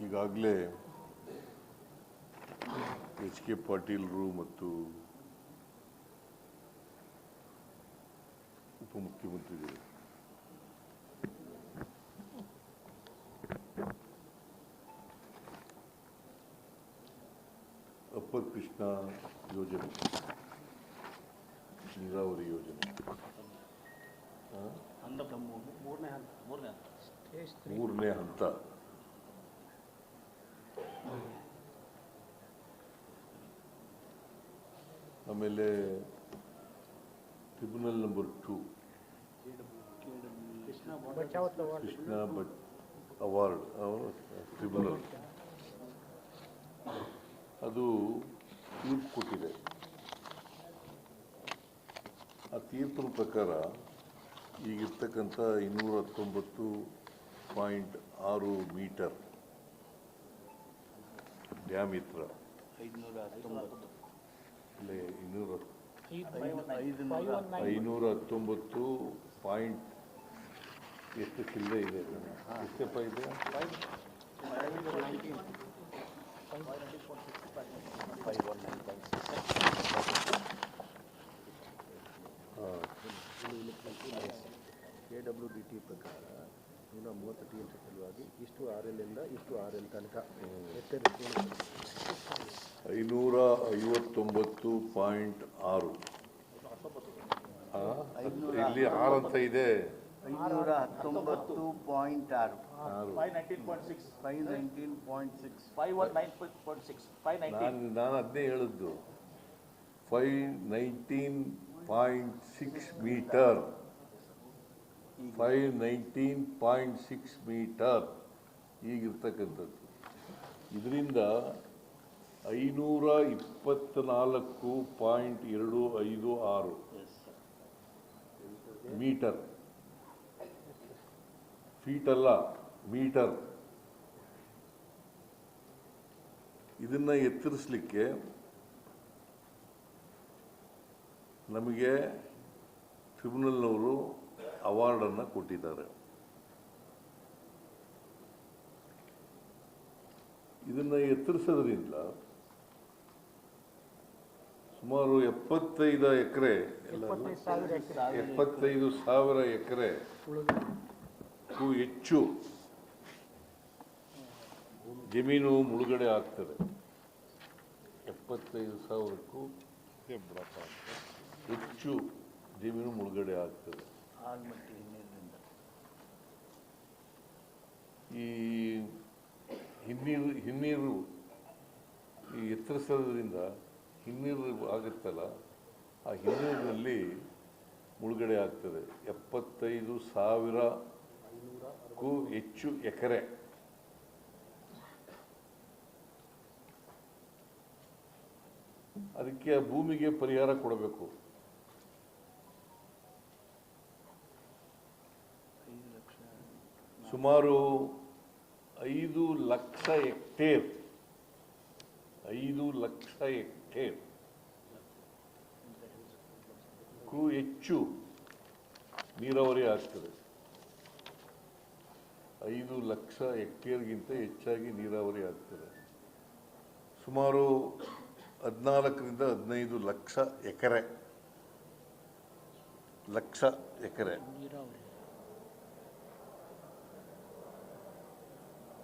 ಈಗಾಗಲೇ H K ಪಾಟೀಲ್ರು ಮತ್ತು ಉಪಮುಖ್ಯಮಂತ್ರಿಗಳು. ಅಪ್ಪರ್ ಕೃಷ್ಣ ಯೋಜನೆ ನೀರಾವರಿ ಯೋಜನೆ. ಆ? ಮೂರನೇ ಹಂತ ಮೂರನೇ ಹಂತ ಮೂರನೇ ಹಂತ ಆಮೇಲೆ tribunal number two Krishna Bhat award tribunal ಅದು ತೀರ್ಪು ಕೊಟ್ಟಿದೆ. ಆ ತೀರ್ಪಿನ ಪ್ರಕಾರ ಈಗಿರ್ತಕ್ಕಂಥ ಇನ್ನೂರ ಹತ್ತೊಂಬತ್ತು ಪಾಯಿಂಟ್ ಆರು ಮೀಟರ್ ಡ್ಯಾಮಿತ್ರ ಐದುನೂರ ಹತ್ತೊಂಬತ್ತು. ಅಲ್ಲೇ ಇನ್ನೂರ. ಐದುನೂರ ಐನೂರ ಹತ್ತೊಂಬತ್ತು ಪಾಯಿಂಟ್ ಎಷ್ಟು ಚಿಲ್ಲರೆ ಇದೆ ಎಷ್ಟಪ್ಪ ಇದೆ? ಕೆ ಡಬ್ಲ್ಯೂ ಡಿ ಟಿ ಪ್ರಕಾರ ನೂರ ಮೂವತ್ತು ಟಿ ಎಂ ಸಲುವಾಗಿ ಇಷ್ಟು ಆರ್ ಎಲ್ ಇಂದ ಇಷ್ಟು ಆರ್ ಎಲ್ ತನಕ ಐನೂರ ಐವತ್ತೊಂಬತ್ತು ಪಾಯಿಂಟ್ ಆರು. ಆ? ಇಲ್ಲಿ ಆರು ಅಂತ ಇದೆ. ಐನೂರ ಹತ್ತೊಂಬತ್ತು ಪಾಯಿಂಟ್ ಆರು. ಆರು. Five nineteen point six. Five nineteen point six. Five one nine point six. Five nineteen. ನಾನು ನಾನು ಅದನ್ನೇ ಹೇಳಿದ್ದು. Five nineteen point six metre. Five nineteen point six metre ಈಗಿರ್ತಕ್ಕಂಥದ್ದು. ಇದರಿಂದ ಐನೂರ ಇಪ್ಪತ್ತ್ನಾಲ್ಕು ಪಾಯಿಂಟ್ ಎರಡು ಐದು ಆರು ಮೀಟರ್. ಫೀಟಲ್ಲ ಮೀಟರ್. ಇದನ್ನು ಎತ್ತರಿಸಲಿಕ್ಕೆ ನಮಗೆ ಟ್ರಿಬ್ಯುನಲ್ನವರು ಅವಾರ್ಡನ್ನು ಕೊಟ್ಟಿದ್ದಾರೆ. ಇದನ್ನು ಎತ್ತರಿಸೋದ್ರಿಂದ ಸುಮಾರು ಎಪ್ಪತ್ತೈದು ಎಕರೆ ಎಪ್ಪತ್ತೈದು ಸಾವಿರ ಎಕರೆ. ಹೆಚ್ಚು ಜಮೀನು ಮುಳುಗಡೆ ಆಗ್ತದೆ. ಎಪ್ಪತ್ತೈದು ಸಾವಿರಕ್ಕೂ ಹೆಚ್ಚು ಜಮೀನು ಮುಳುಗಡೆ ಆಗ್ತದೆ. ಆಲ್ಮಟ್ಟಿ ಹಿನ್ನೀರಿನಿಂದ. ಈ ಹಿನ್ನೀರು ಹಿನ್ನೀರು ಈ ಎತ್ತರಿಸೋದ್ರಿಂದ ಹಿನ್ನೀರು ಆಗುತ್ತಲ್ಲ, ಆ ಹಿನ್ನೀರಿನಲ್ಲಿ ಮುಳುಗಡೆ ಆಗ್ತದೆ. ಎಪ್ಪತ್ತೈದು ಸಾವಿರಕ್ಕೂ ಹೆಚ್ಚು ಎಕರೆ. ಅದಕ್ಕೆ ಭೂಮಿಗೆ ಪರಿಹಾರ ಕೊಡಬೇಕು ಐದು ಲಕ್ಷ ಸುಮಾರು ಐದು ಲಕ್ಷ ಹೆಕ್ಟೇರ್, ಐದು ಲಕ್ಷ ಹೆಕ್ಟೇರ್. ಕ್ಕೂ ಹೆಚ್ಚು ನೀರಾವರಿ ಆಗ್ತದೆ. ಐದು ಲಕ್ಷ ಹೆಕ್ಟೇರ್ಗಿಂತ ಹೆಚ್ಚಾಗಿ ನೀರಾವರಿ ಆಗ್ತದೆ. ಸುಮಾರು ಹದಿನಾಲ್ಕರಿಂದ ಹದಿನೈದು ಲಕ್ಷ ಎಕರೆ. ಲಕ್ಷ ಎಕರೆ.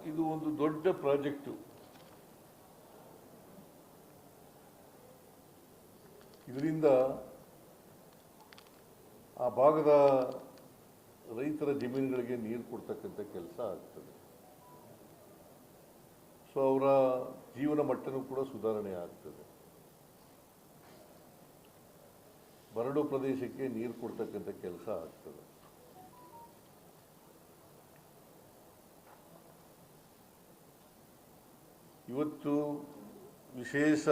ಇದು ಒಂದು ದೊಡ್ಡ ಪ್ರಾಜೆಕ್ಟು. ಇದರಿಂದ ಆ ಭಾಗದ ರೈತರ ಜಮೀನುಗಳಿಗೆ ನೀರು ಕೊಡ್ತಕ್ಕಂಥ ಕೆಲಸ ಆಗ್ತದೆ. ಸೊ ಅವರ ಜೀವನ ಮಟ್ಟನೂ ಕೂಡ ಸುಧಾರಣೆ ಆಗ್ತದೆ. ಬರಡು ಪ್ರದೇಶಕ್ಕೆ ನೀರು ಕೊಡ್ತಕ್ಕಂಥ ಕೆಲಸ ಆಗ್ತದೆ. ಇವತ್ತು ವಿಶೇಷ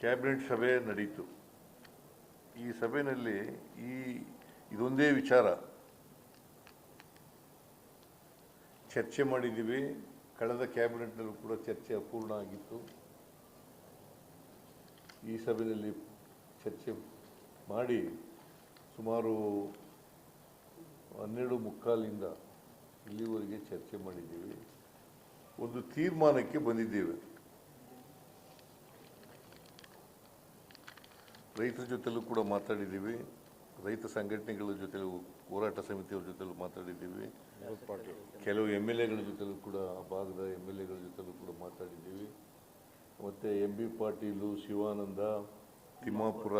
ಕ್ಯಾಬಿನೆಟ್ ಸಭೆ ನಡೀತು. ಈ ಸಭೆಯಲ್ಲಿ ಈ ಇದೊಂದೇ ವಿಚಾರ. ಚರ್ಚೆ ಮಾಡಿದ್ದೀವಿ. ಕಳೆದ ಕ್ಯಾಬಿನೆಟ್ನಲ್ಲೂ ಕೂಡ ಚರ್ಚೆ ಅಪೂರ್ಣ ಆಗಿತ್ತು. ಈ ಸಭೆಯಲ್ಲಿ ಚರ್ಚೆ ಮಾಡಿ ಸುಮಾರು ಹನ್ನೆರಡು ಮುಕ್ಕಾಲಿಂದ ಇಲ್ಲಿವರೆಗೆ ಚರ್ಚೆ ಮಾಡಿದ್ದೀವಿ. ಒಂದು ತೀರ್ಮಾನಕ್ಕೆ ಬಂದಿದ್ದೇವೆ. ರೈತರ ಜೊತೆಲೂ ಕೂಡ ಮಾತಾಡಿದ್ದೀವಿ. ರೈತ ಸಂಘಟನೆಗಳ ಜೊತೆ ಹೋರಾಟ ಸಮಿತಿಯವ್ರ ಜೊತೆಲೂ ಮಾತಾಡಿದ್ದೀವಿ. ಕೆಲವು ಎಂ ಎಲ್ ಎಗಳ ಜೊತೆಲೂ ಕೂಡ, ಆ ಭಾಗದ ಎಂ ಎಲ್ ಎಗಳ ಜೊತೆಲೂ ಕೂಡ ಮಾತಾಡಿದ್ದೀವಿ. ಮತ್ತು M B Patil, Shivanand, Timmapur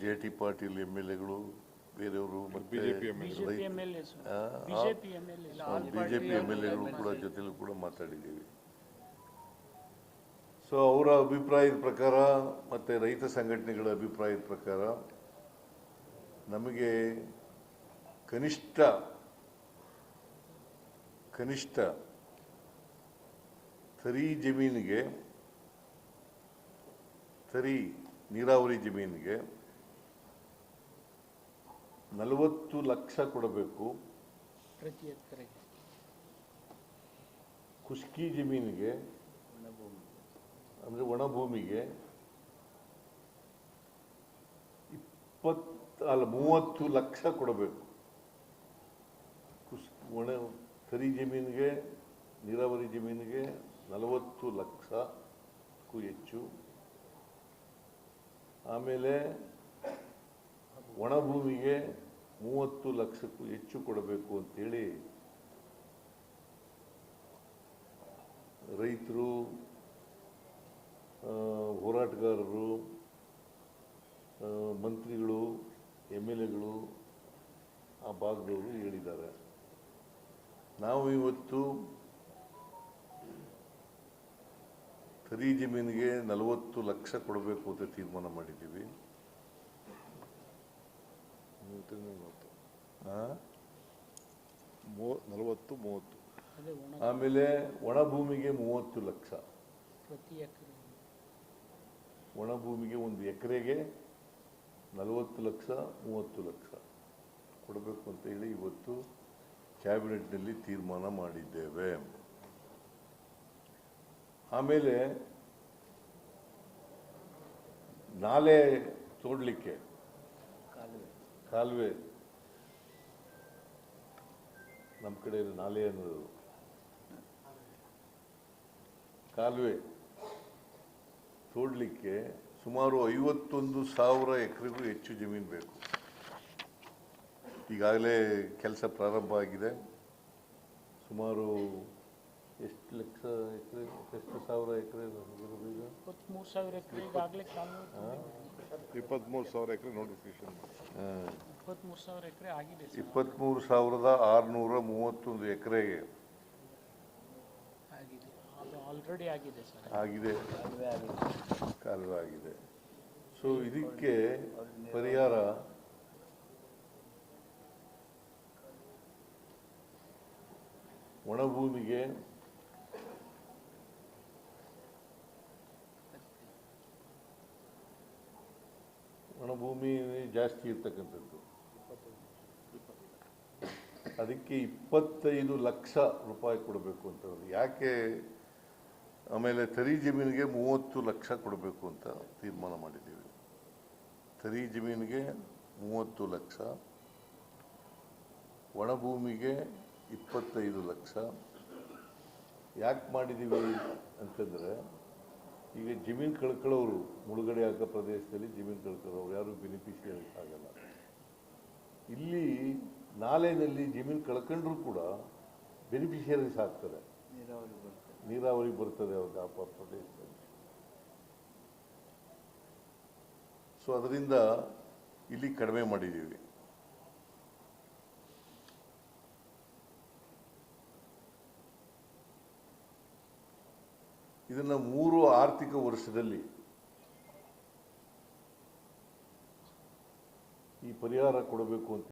J T Patil M L ಎಗಳು ಬೇರೆಯವರು ಬಿಜೆಪಿ ಮತ್ತು ಎ ಎಲ್ ಎಗಳು ಕೂಡ ಜೊತೆಲೂ ಕೂಡ ಮಾತಾಡಿದ್ದೀವಿ. ಸೊ ಅವರ ಅಭಿಪ್ರಾಯದ ಪ್ರಕಾರ ಮತ್ತು ರೈತ ಸಂಘಟನೆಗಳ ಅಭಿಪ್ರಾಯದ ಪ್ರಕಾರ ನಮಗೆ ಕನಿಷ್ಠ ಕನಿಷ್ಠ ತರಿ ಜಮೀನಿಗೆ ತರಿ ನೀರಾವರಿ ಜಮೀನಿಗೆ ನಲವತ್ತು ಲಕ್ಷ ಕೊಡಬೇಕು. ಪ್ರತಿ ಎಕರೆಗೆ ಖುಷ್ಕಿ ಜಮೀನಿಗೆ ಅಂದರೆ ಒಣ ಭೂಮಿಗೆ ಇಪ್ಪತ್ತು ಅಲ್ಲ ಮೂವತ್ತು ಲಕ್ಷ ಕೊಡಬೇಕು. ಖುಷ್ ಒಣ ತರಿ ಜಮೀನಿಗೆ ನೀರಾವರಿ ಜಮೀನಿಗೆ ನಲವತ್ತು ಲಕ್ಷಕ್ಕೂ ಹೆಚ್ಚು. ಆಮೇಲೆ ಒಣ ಭೂಮಿಗೆ ಮೂವತ್ತು ಲಕ್ಷಕ್ಕೂ ಹೆಚ್ಚು ಕೊಡಬೇಕು ಅಂತೇಳಿ ರೈತರು ಹೋರಾಟಗಾರರು ಮಂತ್ರಿಗಳು, ಎಂ ಎಲ್ ಎಗಳು ಆ ಭಾಗದವರು ಹೇಳಿದ್ದಾರೆ. ನಾವು ಇವತ್ತು ಖರೀ ಜಮೀನಿಗೆ ನಲವತ್ತು ಲಕ್ಷ ಕೊಡಬೇಕು ಅಂತ ತೀರ್ಮಾನ ಮಾಡಿದ್ದೀವಿ. ಆ? ನಲವತ್ತು ಮೂವತ್ತು ಆಮೇಲೆ ಒಣ ಭೂಮಿಗೆ ಮೂವತ್ತು ಲಕ್ಷ. ಪ್ರತಿ ಎಕರೆ ಒಣ ಭೂಮಿಗೆ ಒಂದು ಎಕರೆಗೆ ನಲವತ್ತು ಲಕ್ಷ ಮೂವತ್ತು ಲಕ್ಷ. ಕೊಡಬೇಕು ಅಂತ ಹೇಳಿ ಇವತ್ತು ಕ್ಯಾಬಿನೆಟ್ನಲ್ಲಿ ತೀರ್ಮಾನ ಮಾಡಿದ್ದೇವೆ. ಆಮೇಲೆ ನಾಲೆ ತೋಡ್ಲಿಕ್ಕೆ. ಕಾಲುವೆ ನಮ್ಮ ಕಡೆ ನಾಲೆ ಅನ್ನೋದು. ಕಾಲುವೆ ತೋಡ್ಲಿಕ್ಕೆ ಸುಮಾರು ಐವತ್ತೊಂದು ಸಾವಿರ ಎಕರೆಗೂ ಹೆಚ್ಚು ಜಮೀನು ಬೇಕು. ಈಗಾಗಲೇ ಕೆಲಸ ಪ್ರಾರಂಭ ಆಗಿದೆ. ಸುಮಾರು ಎಷ್ಟು ಲಕ್ಷ ಎಕರೆ ಎಷ್ಟು ಸಾವಿರ ಎಕರೆ? ಈಗ ಇಪ್ಪತ್ತ್ಮೂರು ಸಾವಿರ ಎಕರೆ ನೋಟಿಫಿಕೇಶನ್ ಇಪ್ಪತ್ತ್ಮೂರು ಸಾವಿರ ಎಕರೆ ಆಗಿದೆ ಸರ್. ಇಪ್ಪತ್ತ್ಮೂರು ಸಾವಿರದ ಆರುನೂರ ಮೂವತ್ತೊಂದು ಎಕರೆಗೆ. ಆಗಿದೆ. ಆಲ್ರೆಡಿ ಆಗಿದೆ ಸರ್. ಆಗಿದೆ. ಕಾಲುವೆ ಆಗಿದೆ. ಸೊ ಇದಕ್ಕೆ ಪರಿಹಾರ ಒಣಭೂಮಿಗೆ ಒಣಭೂಮಿ ಜಾಸ್ತಿ ಇರ್ತಕ್ಕಂಥದ್ದು. ಅದಕ್ಕೆ ಇಪ್ಪತ್ತೈದು ಲಕ್ಷ ರೂಪಾಯಿ ಕೊಡಬೇಕು ಅಂತ ಯಾಕೆ? ಆಮೇಲೆ ತರಿ ಜಮೀನಿಗೆ ಮೂವತ್ತು ಲಕ್ಷ ಕೊಡಬೇಕು ಅಂತ ತೀರ್ಮಾನ ಮಾಡಿದ್ದೀವಿ. ತರಿ ಜಮೀನಿಗೆ ಮೂವತ್ತು ಲಕ್ಷ ಒಣಭೂಮಿಗೆ ಇಪ್ಪತ್ತೈದು ಲಕ್ಷ. ಯಾಕೆ ಮಾಡಿದ್ದೀವಿ ಅಂತಂದರೆ ಈಗ ಜಮೀನು ಕಳ್ಕೊಳ್ಳೋರು ಮುಳುಗಡೆ ಆಗೋ ಪ್ರದೇಶದಲ್ಲಿ ಜಮೀನು ಕಳ್ಕೊಳ್ಳೋರು ಯಾರು ಬೆನಿಫಿಷಿಯರಿ ಆಗಲ್ಲ ಇಲ್ಲಿ ನಾಲೆನಲ್ಲಿ ಜಮೀನು ಕಳ್ಕೊಂಡ್ರು ಕೂಡ ಬೆನಿಫಿಷಿಯರೀಸ್ ಆಗ್ತಾರೆ. ನೀರಾವರಿ ಬರ್ತದೆ. ಅವ್ರಿಗೆ ಆ ಪ್ರದೇಶದಲ್ಲಿ. ಸೊ ಅದರಿಂದ ಇಲ್ಲಿ ಕಡಿಮೆ ಮಾಡಿದ್ದೀವಿ. ಇದನ್ನ ಮೂರು ಆರ್ಥಿಕ ವರ್ಷದಲ್ಲಿ ಈ ಪರಿಹಾರ ಕೊಡಬೇಕು ಅಂತ